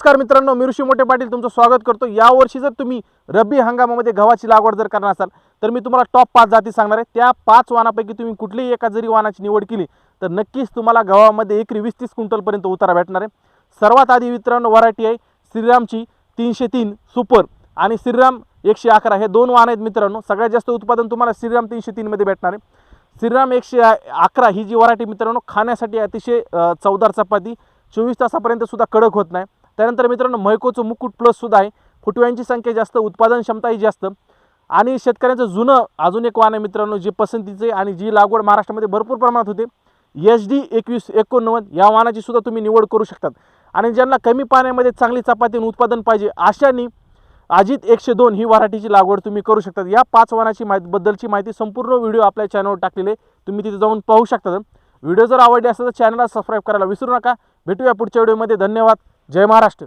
नमस्कार मित्रांनो मी ऋषी मोठे पाटील तुमचं स्वागत करतो. यावर्षी जर तुम्ही रब्बी हंगामामध्ये गव्हाची लागवड जर करणार असाल तर मी तुम्हाला टॉप पाच जाती सांगणार आहे. त्या पाच वानापैकी तुम्ही कुठलीही एका जरी वाहनाची निवड केली तर नक्कीच तुम्हाला गव्हामध्ये एकरी वीस तीस क्विंटलपर्यंत उतारा भेटणार आहे. सर्वात आधी मित्रांनो व्हरायटी आहे श्रीरामची तीनशे तीन सुपर आणि श्रीराम एकशे अकरा. हे दोन वाहन आहेत मित्रांनो. सगळ्यात जास्त उत्पादन तुम्हाला श्रीराम तीनशे तीनमध्ये भेटणार आहे. श्रीराम एकशे अकरा ही जी व्हरायटी मित्रांनो खाण्यासाठी अतिशय चवदार चपाती चोवीस तासापर्यंत सुद्धा कडक होत नाही. त्यानंतर मित्रांनो मैकोचं मुकुट प्लस सुद्धा आहे. फुटव्यांची संख्या जास्त उत्पादन क्षमताही जास्त. आणि शेतकऱ्यांचं जुनं अजून एक वाहन आहे मित्रांनो जे पसंतीचे आणि जी लागवड महाराष्ट्रामध्ये भरपूर प्रमाणात होते. एच डी एकवीस एकोणनव्वद या वाहनाची सुद्धा तुम्ही निवड करू शकतात. आणि ज्यांना कमी पाण्यामध्ये चांगली चपाती आणि उत्पादन पाहिजे अशानी अजित एकशे दोन ही व्हरायटीची लागवड तुम्ही करू शकतात. या पाच वाहनाची माहिती बद्दलची माहिती संपूर्ण व्हिडिओ आपल्या चॅनलवर टाकलेले तुम्ही तिथे जाऊन पाहू शकता व्हिडिओ जर आवडले असेल तर चॅनलला सबस्क्राईब करायला विसरू नका. भेटूया पुढच्या व्हिडिओमध्ये. धन्यवाद. जय महाराष्ट्र.